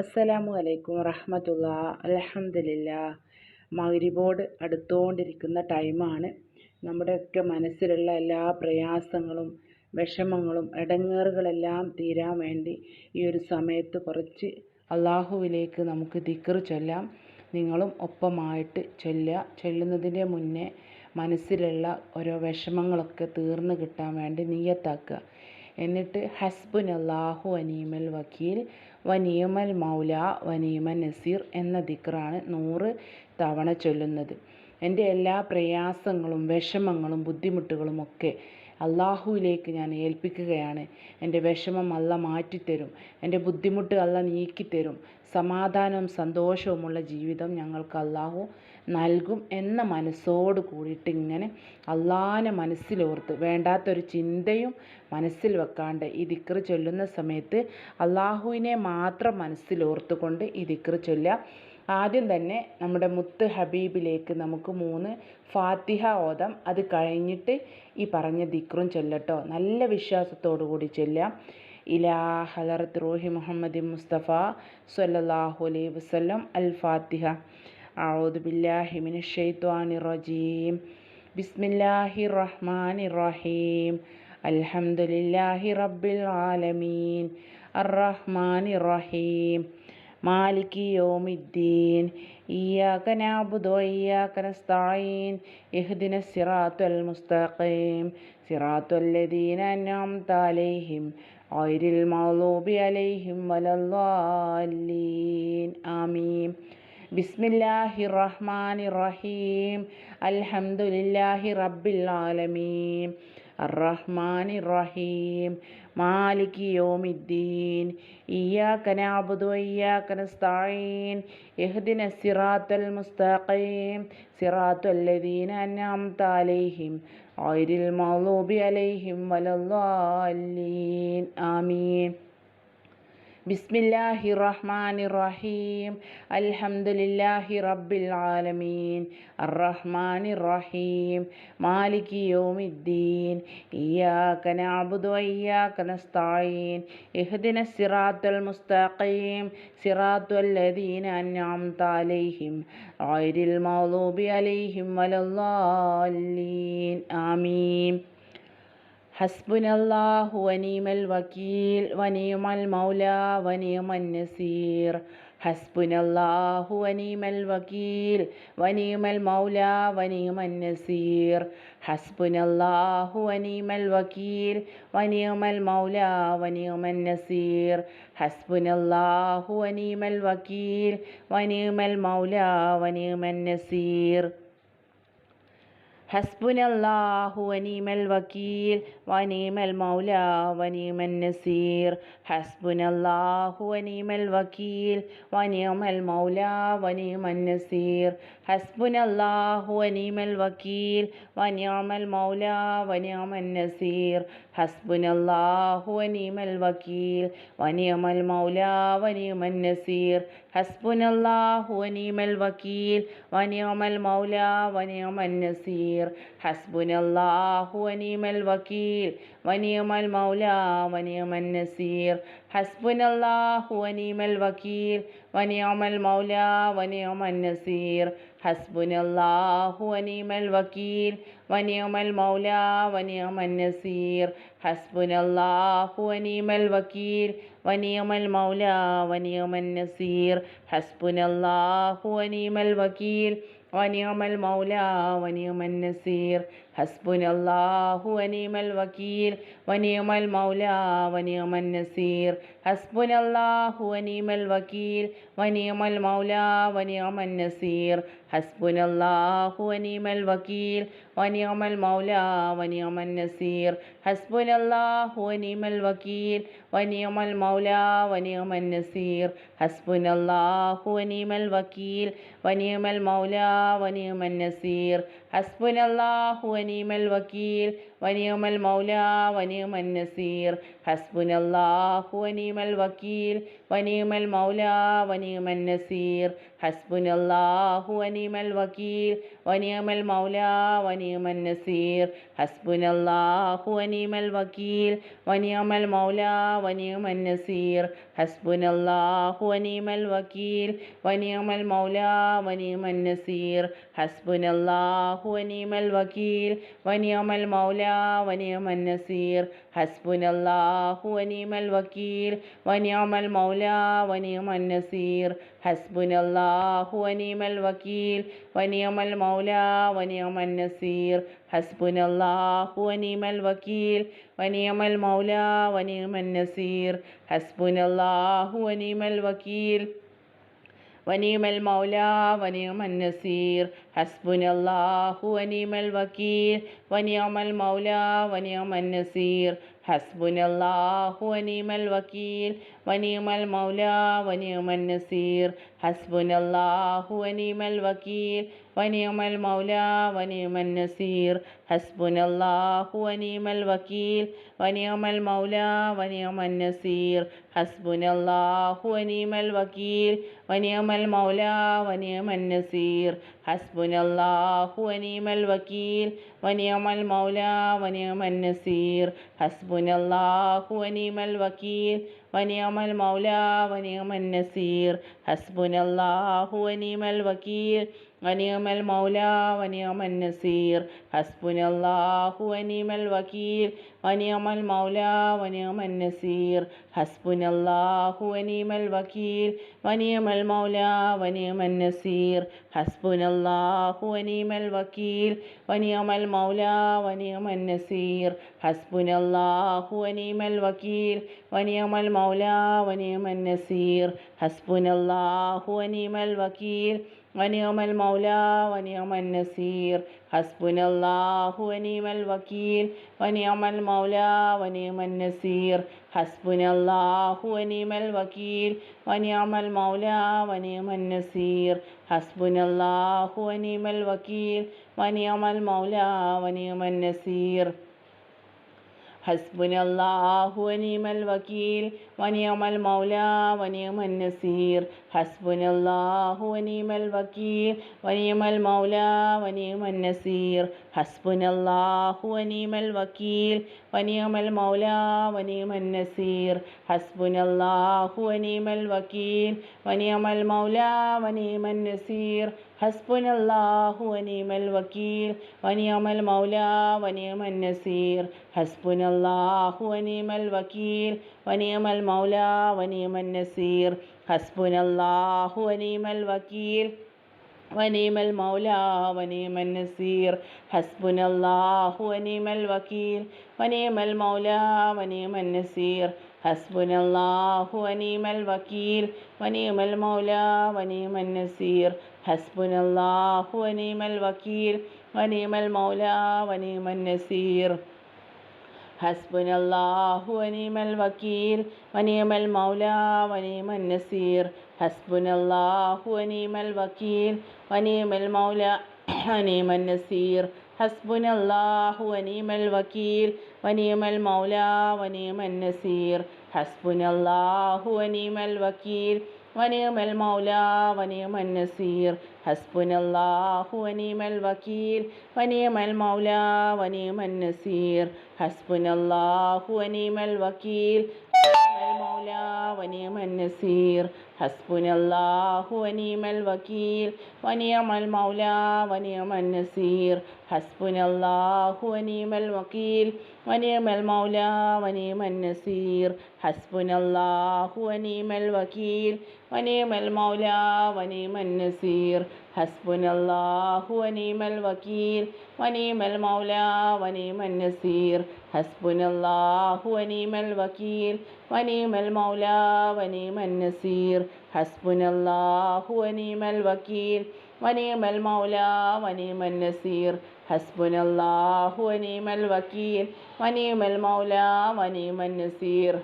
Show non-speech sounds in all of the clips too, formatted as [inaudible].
അസ്സലാമു അലൈക്കും വറഹമത്തുള്ള. അലഹമില്ല മഗ്രിബോട് അടുത്തുകൊണ്ടിരിക്കുന്ന ടൈമാണ്. നമ്മുടെയൊക്കെ മനസ്സിലുള്ള എല്ലാ പ്രയാസങ്ങളും വിഷമങ്ങളും ഇടങ്ങേറുകളെല്ലാം തീരാൻ വേണ്ടി ഈ ഒരു സമയത്ത് കുറച്ച് അള്ളാഹുവിലേക്ക് നമുക്ക് ദിക്ർ ചൊല്ലാം. നിങ്ങളും ഒപ്പമായിട്ട് ചൊല്ലുക. ചൊല്ലുന്നതിന്റെ മുന്നേ മനസ്സിലുള്ള ഓരോ വിഷമങ്ങളൊക്കെ തീർന്നു കിട്ടാൻ വേണ്ടി നീയത്താക്കുക. എന്നിട്ട് ഹസ്ബുൻ അള്ളാഹു വനീമൽ വക്കീൽ വനീമൽ മൗല വനീമൻ നസീർ എന്ന ദിക്റാണ് നൂറ് തവണ ചൊല്ലുന്നത്. എന്റെ എല്ലാ പ്രയാസങ്ങളും വിഷമങ്ങളും ബുദ്ധിമുട്ടുകളും ഒക്കെ അള്ളാഹുവിലേക്ക് ഞാൻ ഏൽപ്പിക്കുകയാണ്. എന്റെ വിഷമം അല്ല മാറ്റിത്തരും. എന്റെ ബുദ്ധിമുട്ട് അല്ല നീക്കിത്തരും. സമാധാനവും സന്തോഷവുമുള്ള ജീവിതം ഞങ്ങൾക്ക് അള്ളാഹു നൽകും എന്ന മനസ്സോട് കൂടിയിട്ട് ഇങ്ങനെ അള്ളാഹിനെ മനസ്സിലോർത്ത് വേണ്ടാത്തൊരു ചിന്തയും മനസ്സിൽ വെക്കാണ്ട് ഈ ദിക്റ് ചൊല്ലുന്ന സമയത്ത് അള്ളാഹുവിനെ മാത്രം മനസ്സിലോർത്തുകൊണ്ട് ഈ ദിക്റ് ചൊല്ലുക. ആദ്യം തന്നെ നമ്മുടെ മുത്ത് ഹബീബിലേക്ക് നമുക്ക് മൂന്ന് ഫാത്തിഹ ഓതം. അത് കഴിഞ്ഞിട്ട് ഈ പറഞ്ഞ ദിക്റും ചൊല്ലട്ടോ. നല്ല വിശ്വാസത്തോടു കൂടി ചൊല്ലാം ഇലാ ഹലറത്ത് റൂഹി മുഹമ്മദ് മുസ്തഫ സല്ലാഹു അലൈ വസ്ലം അൽ ഫാത്തിഹ അഊദ് ബില്ലാഹി മിനഷൈത്വാനി റജീം. ബിസ്മില്ലാഹി റഹ്മാനി റഹീം. അൽഹംദുലില്ലാഹി റബ്ബിൽ ആലമീൻ. അർറഹ്മാനി റഹീം. മാലിക് യോമിദ്ദീൻ. ഇയ്യാക നാബുദു ഇയ്യാക നസ്തഈൻ. ഇഹ്ദിന സിറാത്തൽ മുസ്തഖീം. സിറാത്തൽ ലദീന അൻഅംത അലൈഹിം. صراط الذين أنعمت عليهم غير المغضوب عليهم ولا الضالين آمين بسم الله الرحمن الرحيم الحمد لله رب العالمين الرحمن الرحيم മാലിക് യോമിദ്ദീൻ. ഇയ്യാക്ക നഅബ്ദു വഇയ്യാക്ക നസ്തഈൻ. ഇഹ്ദിന സിറാത്തൽ മുസ്തഖീം. സിറാത്തൽ അൻഅംത അലൈഹിം. ഗൈറിൽ മഗ്ദൂബി അലൈഹിം വലദ്ദാലീൻ ആമീൻ. ബിസ്മില്ലാഹി റഹ്മാനി റഹീം അൽഹംദുലില്ലാഹി റബ്ബിൽ ആലമീൻ. അറഹ്മാനി റഹീം മാലിക് യോമിദ്ദീൻ. ഇയാക്ക നഅബുദു വഇയാക്ക നസ്തഈൻ ഇഹ്ദിന സിറാത്തൽ മുസ്തഖീം. സിറാത്തൽ ലദീന അൻഅംത അലൈഹിം. ഗൈരിൽ മഗ്ളൂബി അലൈഹിം വലല്ലാലീൻ ആമീൻ. ഹസ്ബുനല്ലാഹു വനീമൽ വക്കീൽ വനീമൽ മൗല വനീമൻ നസീർ. ഹസ്ബുനല്ലാഹു വനീമൽ വക്കീൽ വനീമൽ മൗല വനീമൻ നസീർ. ഹസ്ബുനല്ലാഹു വനീമൽ വക്കീൽ വനീമൽ മൗല വനീമൻ നസീർ. ഹസ്ബുനല്ലാഹു വനീമൽ വക്കീൽ വനീമൽ മൗല വനീമൻ നസീർ. حسبنا الله ونعم الوكيل ونعم المولى ونعم النصير. حسبنا الله ونعم الوكيل ونعم المولى ونعم النصير. حسبنا الله ونعم الوكيل ونعم المولى ونعم النصير. حسبنا الله ونعم الوكيل ونعم المولى ونعم النصير. حسبنا الله ونعم الوكيل ونعم المولى ونعم النصير. حسبنا الله ونعم الوكيل ونعم المولى ونعم النصير. حسبنا الله ونعم الوكيل ونعم المولى ونعم النصير. حسبنا الله ونعم الوكيل ونعم المولى ونعم النصير. حسبنا الله ونعم الوكيل ونعم المولى ونعم النصير. حسبنا الله ونعم الوكيل ونعم المولى ونعم النصير. حسبنا الله ونعم الوكيل ونعم المولى ونعم النصير. حسبنا الله ونعم الوكيل ونعم المولى ونعم النصير. حسبنا الله ونعم الوكيل ونعم المولى ونعم النصير. حسبنا الله ونعم الوكيل ونعم المولى ونعم النصير. حسبنا الله ونعم الوكيل ونعم المولى ونعم النصير. ഹസ്ബുനല്ലാഹു അനീമൽ വക്കീൽ ونعم المولى ونعم النصير. حسبنا الله ونعم الوكيل ونعم المولى ونعم النصير. حسبنا الله ونعم الوكيل ونعم المولى ونعم النصير. حسبنا الله ونعم الوكيل ونعم المولى ونعم النصير. حسبنا الله ونعم الوكيل ونعم المولى ونعم النصير. حسبنا الله ونعم الوكيل ونعم المولى വനിയമൻ ഹസ്ബുനല്ലാഹു വനിയമൽ വക്കീൽ വനിയമൽ മൗല വനിയമൻ നസീർ ഹസ്ബുനല്ലാഹു വനിയമൽ വക്കീൽ വനിയമൽ മൗല വനിയമൻ നസീർ ഹസ്ബുനല്ലാഹു വനിയമൽ വക്കീൽ വനിയമൽ മൗല വനിയമൻ നസീർ ഹസ്ബുനല്ലാഹു വനിയമൽ വക്കീൽ. വനീമൽ മൗല വനിയമൻ നസീർ ഹസ്ബുനല്ലാഹു വനീമൽ വക്കീൽ വനിയമൽ മൗല വനിയമൻ നസീർ ഹസ്ബുനല്ലാഹു വനീമൽ വക്കീൽ വനീമൽ മൗല വനിയമൻ നസീർ ഹസ്ബുനല്ലാഹു വനീമൽ വക്കീൽ ونعم المولى ونعم النصير. حسبنا الله ونعم الوكيل ونعم المولى ونعم النصير. حسبنا الله ونعم الوكيل ونعم المولى ونعم النصير. حسبنا الله ونعم الوكيل ونعم المولى ونعم النصير. حسبنا الله ونعم الوكيل ونعم المولى ونعم النصير. حسبنا الله ونعم الوكيل ونعم المولى ونعم النصير. حسبنا الله ونعم الوكيل. ونعم المولى ونعم النصير. حسبنا الله ونعم الوكيل. ونعم المولى ونعم النصير. حسبنا الله ونعم الوكيل. ونعم المولى ونعم النصير. حسبنا الله ونعم الوكيل. ونعم المولى ونعم النصير. حسبنا الله ونعم الوكيل. വനിയമൽ മൗല വനിയമൽ നസീർ ഹസ്ബുനല്ലാഹു വനിയമൽ വക്കീൽ വനിയമൽ മൗല വനിയമൽ നസീർ ഹസ്ബുനല്ലാഹു വനിയമൽ വക്കീൽ വനിയമൽ മൗല വനിയമൽ നസീർ ഹസ്ബുനല്ലാഹു വനിയമൽ വക്കീൽ വനിയമൽ മൗല വനിയമൽ നസീർ. ഹസ്ബുനല്ലാഹു വനിയമൽ വക്കീൽ ونعم المولى ونعم النصير. حسبنا الله ونعم الوكيل ونعم المولى ونعم النصير. حسبنا الله ونعم الوكيل ونعم المولى ونعم النصير. حسبنا الله ونعم الوكيل ونعم المولى ونعم النصير. حسبنا الله ونعم الوكيل ونعم المولى ونعم النصير. حسبنا الله ونعم الوكيل ونعم المولى ونعم النصير. حسبنا الله ونعم الوكيل ونعم المولى ونعم النصير. حسبنا الله ونعم الوكيل ونعم المولى ونعم النصير. حسبنا الله ونعم الوكيل ونعم المولى ونعم النصير. حسبنا الله ونعم الوكيل ونعم المولى ونعم النصير. ഹസ്ബുൻ അള്ളാഹു അനീമൽ വക്കീൽ വനീമൽ മൗലാ വനീമൻ നസീർ. ഹസ്ബുന അള്ളാഹു അനീമൽ വക്കീൽ വനീമൽ മൗല വനീമൻ നസീർ. ഹസ്ബുന അള്ളാഹു വനീമൽ വക്കീൽ വനീമൽ മൗലാ വനീമൻ നസീർ. ഹസ്ബുന അള്ളാഹു വനീമൽ വക്കീൽ ونعم المولى ونعم النصير. حسبنا الله ونعم الوكيل. ونعم المولى ونعم النصير. حسبنا الله ونعم الوكيل. ونعم المولى ونعم النصير. حسبنا الله ونعم الوكيل. ونعم المولى ونعم النصير. حسبنا الله ونعم الوكيل. ونعم المولى ونعم النصير. حسبنا الله ونعم الوكيل. ونعم المولى ونعم النصير. حسبنا الله ونعم الوكيل ونعم المولى ونعم النصير. حسبنا الله ونعم الوكيل ونعم المولى ونعم النصير. حسبنا الله ونعم الوكيل ونعم المولى ونعم النصير. حسبنا الله ونعم الوكيل ونعم المولى ونعم النصير.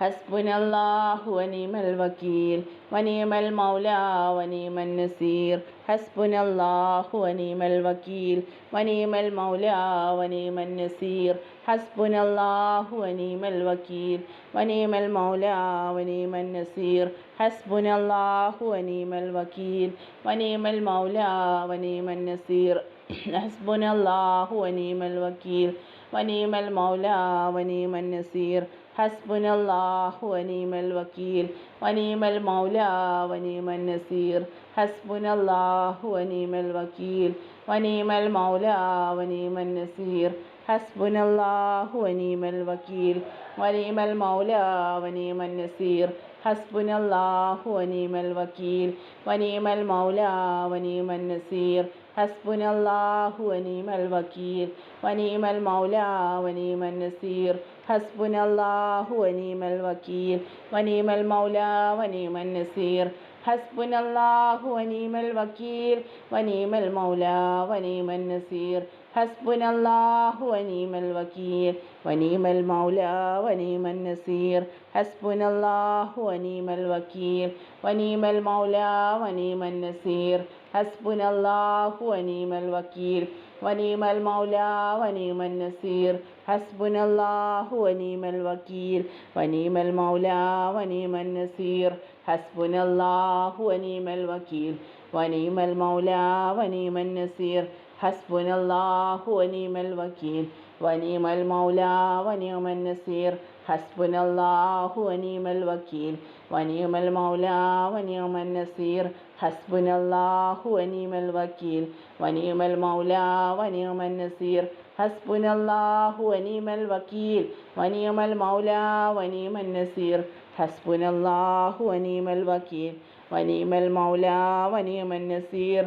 حسبنا الله ونعم الوكيل ونعم المولى ونعم النصير. حسبنا الله ونعم الوكيل ونعم المولى ونعم النصير. حسبنا الله ونعم الوكيل ونعم المولى ونعم النصير. حسبنا الله ونعم الوكيل ونعم المولى ونعم النصير. [clears throat] حسبنا الله ونعم الوكيل ونعم المولى ونعم النصير. ഹസ്ബുന അള്ളാഹു വനീമൽ വക്കീൽ വനീമൽ മൗലാ വനീമൻ നസീർ. ഹസ്ബുന അള്ളാഹു വനീമൽ വക്കീൽ വനീമൽ മൗലാ വനീമൻ നസീർ. ഹസ്ബുന അള്ളാഹു വനീമൽ വക്കീൽ വനീമൽ മൗലാ വനീമൻ നസീർ. حسبنا الله ونعم الوكيل ونعم المولى ونعم النصير حسبنا الله ونعم الوكيل ونعم المولى ونعم النصير حسبنا الله ونعم الوكيل ونعم المولى ونعم النصير حسبنا الله ونعم الوكيل ونعم المولى ونعم النصير حسبنا الله ونعم الوكيل ونعم المولى ونعم النصير. حسبنا الله ونعم الوكيل ونعم المولى ونعم النصير. حسبنا الله ونعم الوكيل ونعم المولى ونعم النصير. حسبنا الله ونعم الوكيل ونعم المولى ونعم النصير. حسبنا الله ونعم الوكيل ونعم المولى ونعم النصير. ഹസ്ബുന അള്ളാഹു വനീമൽ വക്കീൽ വനീമൽ മൗല വനീമൻ നസീർ. ഹസ്ബുന അള്ളാഹു വനീമൽ വക്കീൽ വനീമൽ മൗല വനീമൻ നസീർ. ഹസ്ബുന അള്ളാഹു വനീമൽ വക്കീൽ വനീമൽ മൗല വനീമൻ നസീർ. ഹസ്ബുന അള്ളാഹു വനീമൽ വക്കീൽ വനീമൽ മൗല വനീമൻ നസീർ. ഹസ്ബുന അള്ളാഹു വനീമൽ വക്കീൽ വനീമൽ മൗല വനീമൻ നസീർ.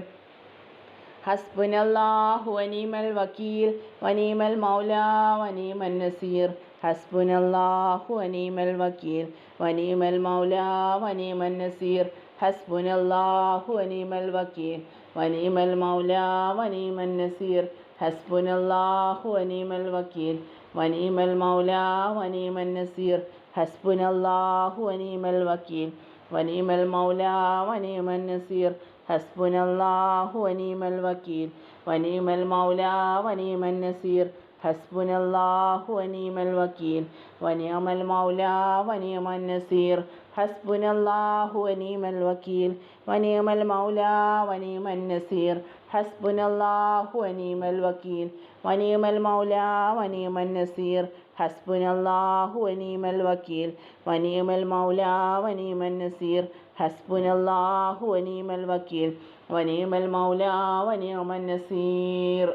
حسبنا الله ونعم الوكيل ونعم المولى ونعم النصير. حسبنا الله ونعم الوكيل ونعم المولى ونعم النصير. حسبنا الله ونعم الوكيل ونعم المولى ونعم النصير. حسبنا الله ونعم الوكيل ونعم المولى ونعم النصير. حسبنا الله ونعم الوكيل ونعم المولى ونعم النصير. حسبنا الله ونعم الوكيل ونعم المولى ونعم النصير حسبنا الله ونعم الوكيل ونعم المولى ونعم النصير حسبنا الله ونعم الوكيل ونعم المولى ونعم النصير حسبنا الله ونعم الوكيل ونعم المولى ونعم النصير ഹസ്ബുൻ അള്ളാഹു വനീമൽ വക്കീൽ വനീമൽ മൗല വനീമൻ നസീർ. ഹസ്ബുൻ അള്ളാഹു വനീമൽ വക്കീൽ വനീമൽ മൗല വനീമൻ നസീർ.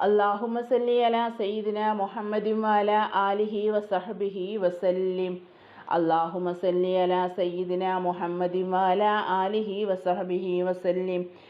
അള്ളാഹുമ സല്ലി അല സയ്യിദിന മുഹമ്മദിം വാല ആലിഹി വസഹബിഹി വസല്ലിം. അള്ളാഹുമ സല്ലി അല സയ്യിദിന മുഹമ്മദിം വാല ആലിഹി വസഹബിഹി വസല്ലിം.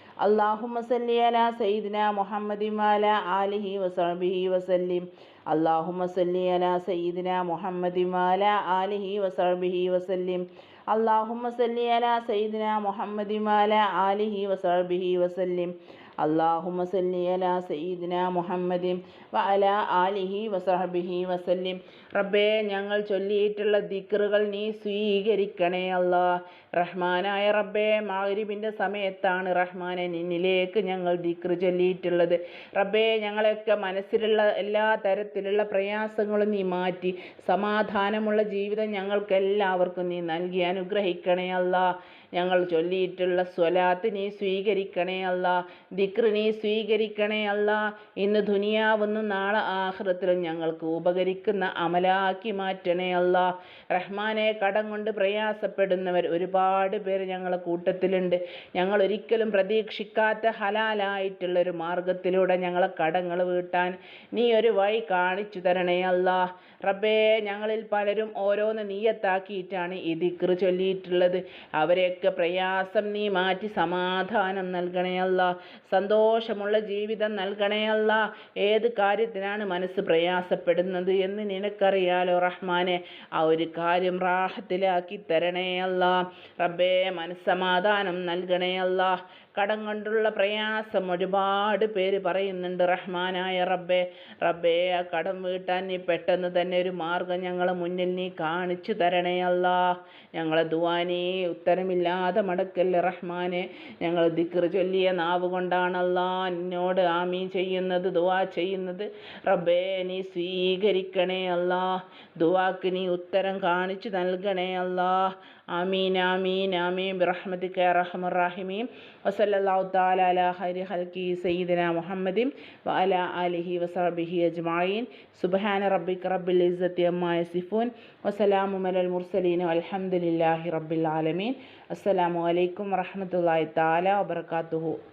അള്ളാഹുമ സല്ലി അല സയ്യിദിന മുഹമ്മദിമാല ആലിഹി വസബിഹി വസല്ലിം. അള്ളാഹുമ സല്ലി അല സയ്യിദിന മുഹമ്മദിമാല ആലിഹി വസബിഹി വസല്ലിം. അള്ളാഹുമ സല്ലി അല സയ്യിദിന മുഹമ്മദിമാല ആലിഹി വസബിഹി വസല്ലിം. അള്ളാഹുമ സല്ലി അലാ സയ്യിദിന മുഹമ്മദിൻ വ അല ആലിഹി വസഹബിഹി വസല്ലിം. റബ്ബേ ഞങ്ങൾ ചൊല്ലിയിട്ടുള്ള ദിക്റുകൾ നീ സ്വീകരിക്കണേ അല്ലാഹ് റഹ്മാനായ റബ്ബേ മാഗരിബിന്റെ സമയത്താണ് റഹ്മാനെ നിന്നിലേക്ക് ഞങ്ങൾ ദിക്റ് ചൊല്ലിയിട്ടുള്ളത്. റബ്ബേ ഞങ്ങളൊക്കെ മനസ്സിലുള്ള എല്ലാ തരത്തിലുള്ള പ്രയാസങ്ങളും നീ മാറ്റി സമാധാനമുള്ള ജീവിതം ഞങ്ങൾക്ക് എല്ലാവർക്കും നീ നൽകി അനുഗ്രഹിക്കണേ അല്ലാഹ് ഞങ്ങൾ ചൊല്ലിയിട്ടുള്ള സ്വലാത്ത് നീ സ്വീകരിക്കണേ അല്ല ദിക്ർ നീ സ്വീകരിക്കണേ അല്ല. ഇന്ന് ദുനിയാവുന്നു നാളെ ആഹൃത്തിലും ഞങ്ങൾക്ക് ഉപകരിക്കുന്ന അമലാക്കി മാറ്റണേ അല്ല. റഹ്മാനെ കടം കൊണ്ട് പ്രയാസപ്പെടുന്നവർ ഒരുപാട് പേര് ഞങ്ങളുടെ കൂട്ടത്തിലുണ്ട്. ഞങ്ങൾ ഒരിക്കലും പ്രതീക്ഷിക്കാത്ത ഹലാലായിട്ടുള്ള ഒരു മാർഗത്തിലൂടെ ഞങ്ങളെ കടങ്ങൾ വീട്ടാൻ നീ ഒരു വഴി കാണിച്ചു തരണേ അല്ല. റബ്ബേ ഞങ്ങളിൽ പലരും ഓരോന്ന് നീയത്താക്കിയിട്ടാണ് ഈ ദിക്ർ ചൊല്ലിയിട്ടുള്ളത്. അവരെയൊക്കെ പ്രയാസം നീ മാറ്റി സമാധാനം നൽകണേ അല്ല. സന്തോഷമുള്ള ജീവിതം നൽകണേ അല്ല. ഏത് കാര്യത്തിനാണ് മനസ്സ് പ്രയാസപ്പെടുന്നത് എന്ന് നിനക്കറിയാലോ റഹ്മാനെ? ആ ഒരു കാര്യം റാഹത്തിലാക്കി തരണേ അല്ല. റബ്ബേ മനസ്സമാധാനം നൽകണേ കടം കൊണ്ടുള്ള പ്രയാസം ഒരുപാട് പേര് പറയുന്നുണ്ട് റഹ്മാനായ റബ്ബേ റബ്ബേ ആ കടം വീട്ടാൻ നീ പെട്ടെന്ന് തന്നെ ഒരു മാർഗം ഞങ്ങളെ മുന്നിൽ നീ കാണിച്ചു തരണേ അല്ല. ഞങ്ങളെ ദുവാനീ ഉത്തരമില്ലാതെ മടക്കല്ലേ റഹ്മാനെ. ഞങ്ങൾ ദിക്ർ ചൊല്ലിയ നാവ് കൊണ്ടാണല്ല എന്നോട് ആമീൻ ചെയ്യുന്നത് ദുവാ ചെയ്യുന്നത്. റബ്ബേ നീ സ്വീകരിക്കണേ അല്ല. ദുവാക്ക് നീ ഉത്തരം കാണിച്ചു നൽകണേ അല്ല. ആമീൻ ആമീൻ ആമീൻ. അർഹമർ റാഹിമീൻ. വസല്ലല്ലാഹു തആല അലാ ഖൈരി ഖൽഖി സയ്യിദിന മുഹമ്മദിൻ വഅല ആലിഹി വസഹബിഹി അജ്മഈൻ. സുബ്ഹാന റബ്ബിക റബ്ബിൽ ഇസ്സത്തി അമ്മായ യസിഫൂൻ. വസലാമു മലൽ മുർസലീൻ വൽഹംദുലില്ലാഹി റബ്ബിൽ ആലമീൻ. അസ്സലാമു അലൈക്കും വറഹമത്തല്ലാഹി തആല വബറകാതുഹു.